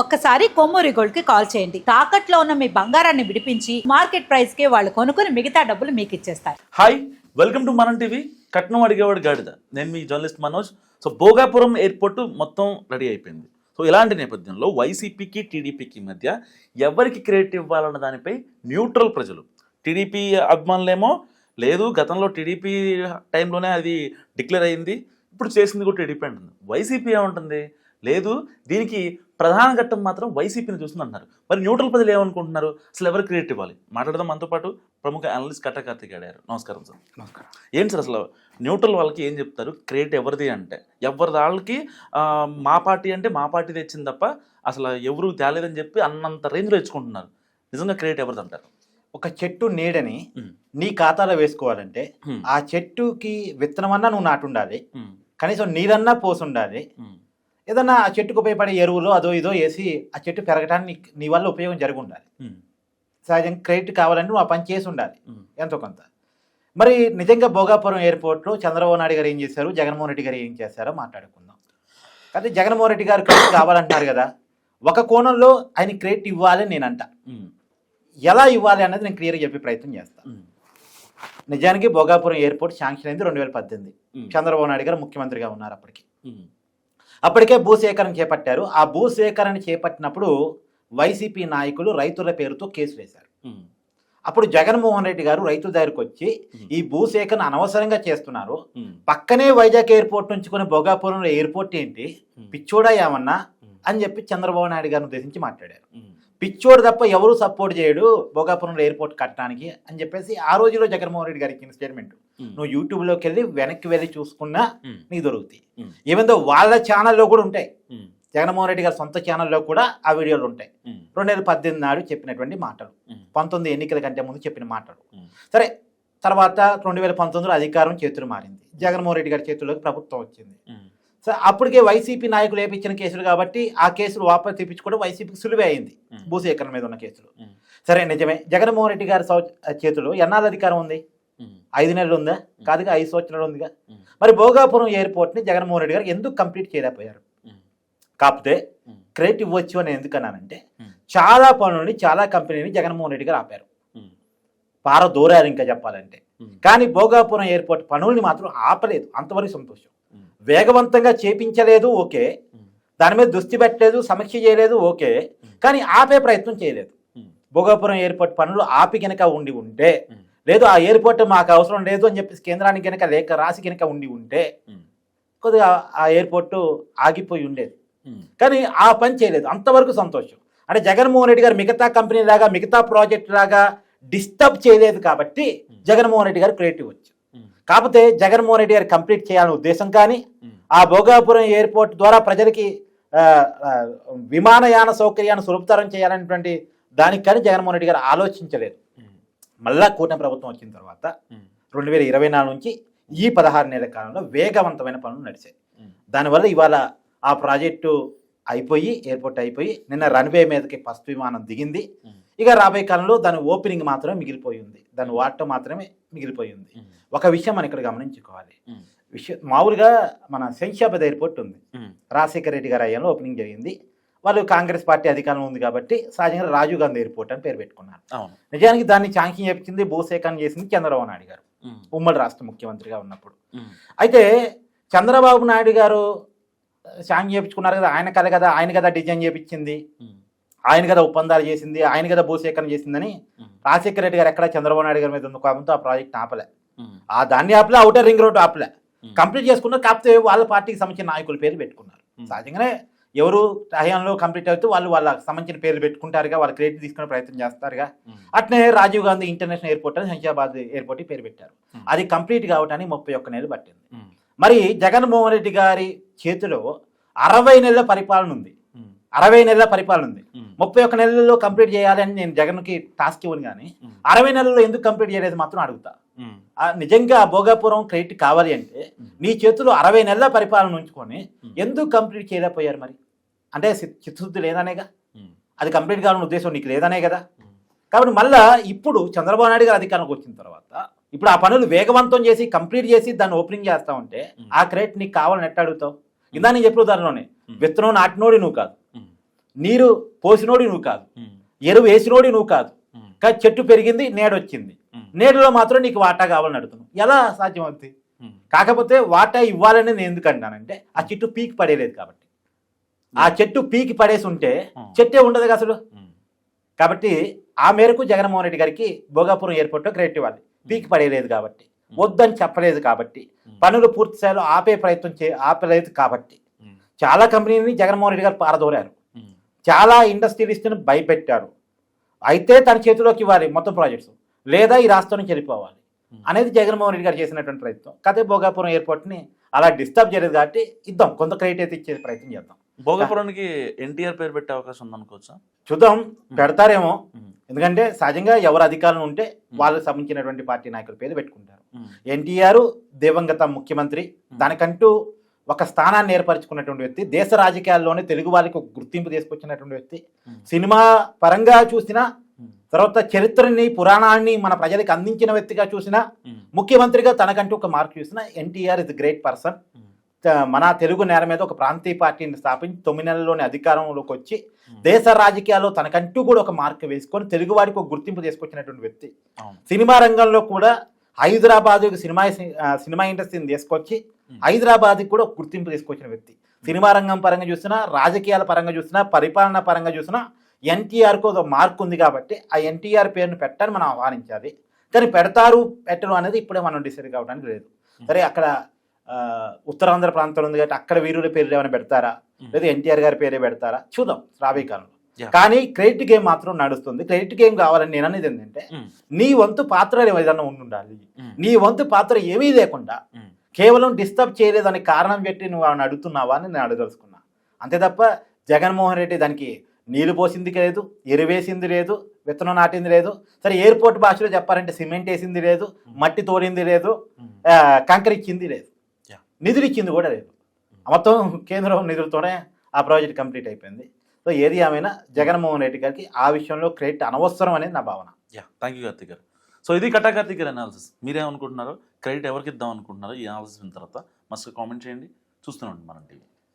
ఒక్కసారి కొమ్మూరి గోల్డ్కి కాల్ చేయండి. తాకట్లో ఉన్న మీ బంగారాన్ని విడిపించి మార్కెట్ ప్రైస్కి వాళ్ళు కొనుక్కుని మిగతా డబ్బులు మీకు ఇచ్చేస్తారు. Hi welcome to Manam TV. కట్నం అడిగేవాడు గాడిద. నేను మీ journalist Manoj. So Bhogapuram airport మొత్తం రెడీ అయిపోయింది. సో ఇలాంటి నేపథ్యంలో వైసీపీకి టీడీపీకి మధ్య ఎవరికి క్రెడిట్ ఇవ్వాలన్న దానిపై న్యూట్రల్ ప్రజలు. టీడీపీ అభిమానులేమో లేదు గతంలో టీడీపీ టైంలోనే అది డిక్లేర్ అయింది. ఇప్పుడు చేసింది కూడా టీడీపీ అంటుంది. వైసీపీ ఏమంటుంది? లేదు దీనికి ప్రధాన ఘట్టం మాత్రం వైసీపీని చూస్తుంది అంటున్నారు మరి న్యూట్రల్ ప్రజలు ఏమనుకుంటున్నారు? అసలు ఎవరు క్రియేట్ ఇవ్వాలి? మాట్లాడదాం మనతో పాటు ప్రముఖ అనలిస్ట్ కట్ట కార్తిక్ గారు. నమస్కారం సార్. నమస్కారం. ఏంటి సార్ అసలు న్యూట్రల్ వాళ్ళకి ఏం చెప్తారు? క్రియేట్ ఎవరిది అంటే? ఎవరి వాళ్ళకి మా పార్టీ అంటే మా పార్టీ తెచ్చింది తప్ప అసలు ఎవరు తేలేదని చెప్పి అన్నంత రేంజ్లో ఇచ్చుకుంటున్నారు. నిజంగా క్రియేట్ ఎవరిది అంటారు? ఒక చెట్టు నీడని నీ ఖాతాలో వేసుకోవాలంటే ఆ చెట్టుకి విత్తనమన్నా నువ్వు నాటు ఉండాలి ఉమ్, కనీసం నీరన్నా పోసి ఉండాలి ఉమ్, ఏదన్నా ఆ చెట్టుకు ఉపయోగపడే ఎరువులు అదో ఇదో వేసి ఆ చెట్టు పెరగడానికి నీ- వల్ల ఉపయోగం జరిగి ఉండాలి. సహజంగా క్రెడిట్ కావాలంటే నువ్వు ఆ పని చేసి ఉండాలి. ఎంతో కొంత. మరి నిజంగా భోగాపురం ఎయిర్పోర్ట్లో చంద్రబాబు నాయుడు గారు ఏం చేశారు? జగన్మోహన్ రెడ్డి గారు ఏం చేశారో మాట్లాడుకుందాం. అయితే జగన్మోహన్ రెడ్డి గారు క్రెడిట్ కావాలంటున్నారు కదా. ఒక కోణంలో ఆయన క్రెడిట్ ఇవ్వాలని నేను అంట ఎలా ఇవ్వాలి అన్నది నేను క్లియర్గా చెప్పే ప్రయత్నం చేస్తాను నిజానికి భోగాపురం ఎయిర్పోర్ట్ శాంక్షన్ అయింది రెండు వేల పద్దెనిమిది. చంద్రబాబు నాయుడు గారు ముఖ్యమంత్రిగా ఉన్నారు అప్పటికి. అప్పటికే భూసేకరణ చేపట్టారు. ఆ భూసేకరణ చేపట్టినప్పుడు వైసీపీ నాయకులు రైతుల పేరుతో కేసు వేశారు. అప్పుడు జగన్మోహన్ రెడ్డి గారు రైతుల దగ్గరికి వచ్చి ఈ భూసేకరణ అనవసరంగా చేస్తున్నారు. పక్కనే వైజాగ్ ఎయిర్పోర్ట్ నుంచి కొని భోగాపురంలో ఎయిర్పోర్ట్ ఏంటి? పిచ్చోడా ఏమన్నా? అని చెప్పి చంద్రబాబు నాయుడు గారిని ఉద్దేశించి మాట్లాడారు. పిచ్చోడు తప్ప ఎవరు సపోర్ట్ చేయడు భోగాపురంలో ఎయిర్పోర్ట్ కట్టడానికి అని చెప్పేసి ఆ రోజులో జగన్మోహన్ రెడ్డి గారు ఇచ్చిన స్టేట్మెంట్ నువ్వు యూట్యూబ్లోకి వెళ్ళి వెనక్కి వెళ్ళి చూసుకున్నా నీకు దొరుకుతాయి. ఉమ్, ఈవెన్ దో వాళ్ళ ఛానల్లో కూడా ఉంటాయి. జగన్మోహన్ రెడ్డి గారి సొంత ఛానల్లో కూడా ఆ వీడియోలు ఉంటాయి. రెండు వేల పద్దెనిమిది నాడు చెప్పినటువంటి మాటలు. పంతొమ్మిది ఎన్నికల కంటే ముందు చెప్పిన మాటలు. సరే తర్వాత రెండు వేల పంతొమ్మిదిలో అధికారం చేతులు మారింది. జగన్మోహన్ రెడ్డి గారి చేతుల్లోకి ప్రభుత్వం వచ్చింది. సో అప్పటికే వైసీపీ నాయకులు వేపించిన కేసులు కాబట్టి ఆ కేసులు వాపసు తెప్పించుకోవడం వైసీపీకి సులువే అయింది భూసేకరణ మీద ఉన్న కేసులు. సరే నిజమే. జగన్మోహన్ రెడ్డి గారి చేతిలో ఎన్నాళ్ళ అధికారం ఉంది? ఐదు నెలలు ఉందా? కాదుగా ఐదు సంవత్సరాలు ఉందిగా. మరి భోగాపురం ఎయిర్పోర్ట్ని జగన్మోహన్ రెడ్డి గారు ఎందుకు కంప్లీట్ చేయలేకపోయారు? కాకపోతే క్రెడిట్ ఇవ్వచ్చు అని ఎందుకన్నానంటే చాలా పనులని చాలా కంపెనీని జగన్మోహన్ రెడ్డి గారు ఆపారు. పార దూరారు ఇంకా చెప్పాలంటే. కానీ భోగాపురం ఎయిర్పోర్ట్ పనుల్ని మాత్రం ఆపలేదు. అంతవరకు సంతోషం. వేగవంతంగా చేపించలేదు ఓకే. దాని మీద దృష్టి పెట్టలేదు సమీక్ష చేయలేదు ఓకే. కానీ ఆపే ప్రయత్నం చేయలేదు. భోగాపురం ఎయిర్పోర్ట్ పనులు ఆపి గనక ఉండి ఉంటే లేదు ఆ ఎయిర్పోర్ట్ మాకు అవసరం లేదు అని చెప్పేసి కేంద్రానికి గనక లేఖ రాసి గనక ఉండి ఉంటే కొద్దిగా ఆ ఎయిర్పోర్టు ఆగిపోయి ఉండేది. కానీ ఆ పని చేయలేదు. అంతవరకు సంతోషం. అంటే జగన్మోహన్ రెడ్డి గారు మిగతా కంపెనీ లాగా మిగతా ప్రాజెక్ట్ లాగా డిస్టర్బ్ చేయలేదు కాబట్టి జగన్మోహన్ రెడ్డి గారు క్రియేటివ్ వచ్చు కాకపోతే జగన్మోహన్ రెడ్డి గారు కంప్లీట్ చేయాలనే ఉద్దేశం కానీ ఆ భోగాపురం ఎయిర్పోర్ట్ ద్వారా ప్రజలకి విమానయాన సౌకర్యాన్ని సులభతరం చేయాలనేటువంటి దానికి కానీ జగన్మోహన్ రెడ్డి గారు ఆలోచించలేదు. మళ్ళా కూటమి ప్రభుత్వం వచ్చిన తర్వాత రెండు వేల ఇరవై నాలుగు నుంచి ఈ పదహారు నెలల కాలంలో వేగవంతమైన పనులు నడిచాయి. దానివల్ల ఇవాళ ఆ ప్రాజెక్టు అయిపోయి ఎయిర్పోర్ట్ అయిపోయి నిన్న రన్వే మీదకి ఫస్ట్ విమానం దిగింది. ఇక రాబోయే కాలంలో దాని ఓపెనింగ్ మాత్రమే మిగిలిపోయి ఉంది. దాని వాడటం మాత్రమే మిగిలిపోయి ఉంది. ఒక విషయం మనం ఇక్కడ గమనించుకోవాలి. విషయం మామూలుగా మన శంషాబాద్ ఎయిర్పోర్ట్ ఉంది. రాజశేఖర రెడ్డి గారి అయ్యంలో ఓపెనింగ్ జరిగింది. వాళ్ళు కాంగ్రెస్ పార్టీ అధికారంలో ఉంది కాబట్టి సహజంగా రాజీవ్ గాంధీ ఎయిర్పోర్ట్ అని పేరు పెట్టుకున్నారు. నిజానికి దాన్ని శాంక్షన్ చేపించింది భూసేకరణ చేసింది చంద్రబాబు నాయుడు గారు. ఉమ్, ఉమ్మడి రాష్ట్ర ముఖ్యమంత్రిగా ఉన్నప్పుడు. అయితే చంద్రబాబు నాయుడు గారు శాంక్షన్ చేయించుకున్నారు కదా ఆయన కథ కదా ఆయన కదా డిజైన్ చేయించింది ఆయన కదా ఒప్పందాలు చేసింది ఆయన కదా భూసేకరణ చేసిందని రాజశేఖర రెడ్డి గారు ఎక్కడ చంద్రబాబు నాయుడు గారి మీద ఉన్న కోపంతో ఆ ప్రాజెక్ట్ ఆపలే. ఆ దాన్ని ఆపలే అవుటర్ రింగ్ రోడ్ ఆపలే. కంప్లీట్ చేసుకున్నారు కాకపోతే వాళ్ళ పార్టీకి సంబంధించిన నాయకుల పేర్లు పెట్టుకున్నారు. ఉమ్. సహజంగానే ఎవరు హయాంలో కంప్లీట్ అవుతూ వాళ్ళు వాళ్ళ సంబంధించిన పేర్లు పెట్టుకుంటారుగా వాళ్ళ క్రెడిట్ తీసుకునే ప్రయత్నం చేస్తారుగా. ఉమ్, అట్నే రాజీవ్ గాంధీ ఇంటర్నేషనల్ ఎయిర్పోర్ట్ అని శంషాబాద్ ఎయిర్పోర్ట్ పేరు పెట్టారు. అది కంప్లీట్ కావడానికి ముప్పై ఒక్క నెలలు పట్టింది. మరి జగన్మోహన్ రెడ్డి గారి చేతిలో అరవై నెలల పరిపాలన ఉంది. అరవై నెలల పరిపాలన ఉంది. ముప్పై ఒక్క నెలల్లో కంప్లీట్ చేయాలని నేను జగన్కి టాస్క్ ఇవ్వను కానీ అరవై నెలల్లో ఎందుకు కంప్లీట్ చేయలేదు మాత్రం అడుగుతా. నిజంగా ఆ భోగాపురం క్రెడిట్ కావాలి అంటే నీ చేతిలో అరవై నెలల పరిపాలన ఉంచుకొని ఎందుకు కంప్లీట్ చేయలేకపోయారు మరి? అంటే చిత్తశుద్ధి లేదనేగా? అది కంప్లీట్ కావాలన్న ఉద్దేశం నీకు లేదనే కదా? కాబట్టి మళ్ళా ఇప్పుడు చంద్రబాబు నాయుడు గారు అధికారంలోకి వచ్చిన తర్వాత ఇప్పుడు ఆ పనులు వేగవంతం చేసి కంప్లీట్ చేసి దాన్ని ఓపెనింగ్ చేస్తా ఉంటే ఆ క్రెడిట్ నీకు కావాలని ఎట్ట అడుగుతావు? ఇందా నేను చెప్పిన దానిలోనే. విత్తనం నాటినోడి నువ్వు కాదు. నీరు పోసినోడి నువ్వు కాదు. ఎరువు వేసినోడి నువ్వు కాదు. కానీ చెట్టు పెరిగింది నేడొచ్చింది. నేడులో మాత్రం నీకు వాటా కావాలని అడుగుతున్నావు ఎలా సాధ్యం అవుతుంది. కాకపోతే వాటా ఇవ్వాలని నేను ఎందుకు అంటానంటే ఆ చెట్టు పీకి పడేలేదు కాబట్టి. ఆ చెట్టు పీకి పడేసి ఉంటే చెట్టే ఉండదు అసలు. కాబట్టి ఆ మేరకు జగన్మోహన్ రెడ్డి గారికి భోగాపురం ఎయిర్పోర్ట్లో క్రెడిట్ ఇవ్వాలి. పీకి పడేయలేదు కాబట్టి. వద్దని చెప్పలేదు కాబట్టి. పనులు పూర్తి స్థాయిలో ఆపే ప్రయత్నం చే ఆపలేదు కాబట్టి. చాలా కంపెనీని జగన్మోహన్ రెడ్డి గారు పారదోరారు చాలా ఇండస్ట్రియలిస్ట్ని భయపెట్టారు. అయితే తన చేతిలోకి ఇవ్వాలి మొత్తం ప్రాజెక్ట్స్. లేదా ఈ రాష్ట్రం నుంచి వెళ్ళిపోవాలి అనేది జగన్మోహన్ రెడ్డి గారు చేసినటువంటి ప్రయత్నం. కదే భోగాపురం ఎయిర్పోర్ట్ని అలా డిస్టర్బ్ చేయలేదు కాబట్టి ఇద్దాం కొంత క్రెడిట్ అయితే ఇచ్చే ప్రయత్నం చేద్దాం. భోగపురానికి ఎన్టీఆర్ పేరు పెట్టే అవకాశం ఉందనుకోవచ్చా? చూద్దాం పెడతారేమో. ఎందుకంటే సహజంగా ఎవరు అధికారంలో ఉంటే వాళ్ళకి సంబంధించినటువంటి పార్టీ నాయకుల పేరు పెట్టుకుంటారు. ఎన్టీఆర్ దివంగత ముఖ్యమంత్రి దానికంటూ ఒక స్థానాన్ని ఏర్పరచుకున్నటువంటి వ్యక్తి దేశ రాజకీయాల్లోనే తెలుగు వాళ్ళకి ఒక గుర్తింపు తీసుకొచ్చినటువంటి వ్యక్తి. ఉమ్, సినిమా పరంగా చూసినా ఉమ్, తర్వాత చరిత్రని పురాణాన్ని మన ప్రజలకు అందించిన వ్యక్తిగా చూసినా ఉమ్, ముఖ్యమంత్రిగా తనకంటూ ఒక మార్క్ చూసినా ఎన్టీఆర్ ఇస్ గ్రేట్ పర్సన్ మన తెలుగు నేల మీద ఒక ప్రాంతీయ పార్టీని స్థాపించి తొమ్మిది నెలల్లోని అధికారంలోకి వచ్చి. దేశ రాజకీయాల్లో తనకంటూ కూడా ఒక మార్క్ వేసుకొని తెలుగు వారికి ఒక గుర్తింపు తీసుకొచ్చినటువంటి వ్యక్తి. సినిమా రంగంలో కూడా హైదరాబాద్ సినిమా సినిమా ఇండస్ట్రీని తీసుకొచ్చి హైదరాబాద్కి కూడా గుర్తింపు తీసుకొచ్చిన వ్యక్తి. సినిమా రంగం పరంగా చూసినా రాజకీయాల పరంగా చూసినా పరిపాలన పరంగా చూసినా ఎన్టీఆర్కు ఒక మార్క్ ఉంది కాబట్టి ఆ ఎన్టీఆర్ పేరును పెట్టని మనం ఆహ్వానించాలి. కానీ పెడతారు పెట్టరు అనేది ఇప్పుడే మనం డిసైడ్ కావడానికి లేదు. సరే అక్కడ ఉత్తరాంధ్ర ప్రాంతంలో ఉంది కాబట్టి అక్కడ వీరుల పేర్లు ఏమైనా పెడతారా? లేదా ఎన్టీఆర్ గారి పేరే పెడతారా? చూద్దాం రాబోయే కాలంలో. కానీ క్రెడిట్ గేమ్ మాత్రం నడుస్తుంది. క్రెడిట్ గేమ్ కావాలని నేను అనేది ఏంటంటే ఉమ్, నీ వంతు పాత్ర ఏదైనా ఉండాలి ఉమ్, నీ వంతు పాత్ర ఏమీ లేకుండా ఉమ్, కేవలం డిస్టర్బ్ చేయలేదని కారణం పెట్టి నువ్వు ఆమెను అడుగుతున్నావా అని నేను అడగదలుచుకున్నా. అంతే తప్ప జగన్మోహన్ రెడ్డి దానికి నీళ్ళు పోసింది లేదు ఎరువేసింది లేదు విత్తనం నాటింది లేదు. సరే ఎయిర్పోర్ట్ భాషలో చెప్పాలంటే సిమెంట్ వేసింది లేదు మట్టి తోడింది లేదు కంకర ఇచ్చింది లేదు. నిధులు ఇచ్చింది కూడా లేదు. మొత్తం కేంద్రం నిధులతోనే ఆ ప్రాజెక్ట్ కంప్లీట్ అయిపోయింది. సో ఏది ఏమైనా జగన్మోహన్ రెడ్డి గారికి ఆ విషయంలో క్రెడిట్ అనవసరం అనేది నా భావన. యా థ్యాంక్ యూ కార్తీక్ గారు. సో ఇది కట్టా కార్తిక్ గారు అనాలిసిస్ మీరేమనుకుంటున్నారు క్రెడిట్ ఎవరికి ఇద్దాం అనుకుంటున్నారో ఈ అనాలిసిస్ విన్న తర్వాత మస్తు కామెంట్ చేయండి. చూస్తూనే ఉండండి మనం టీవీ.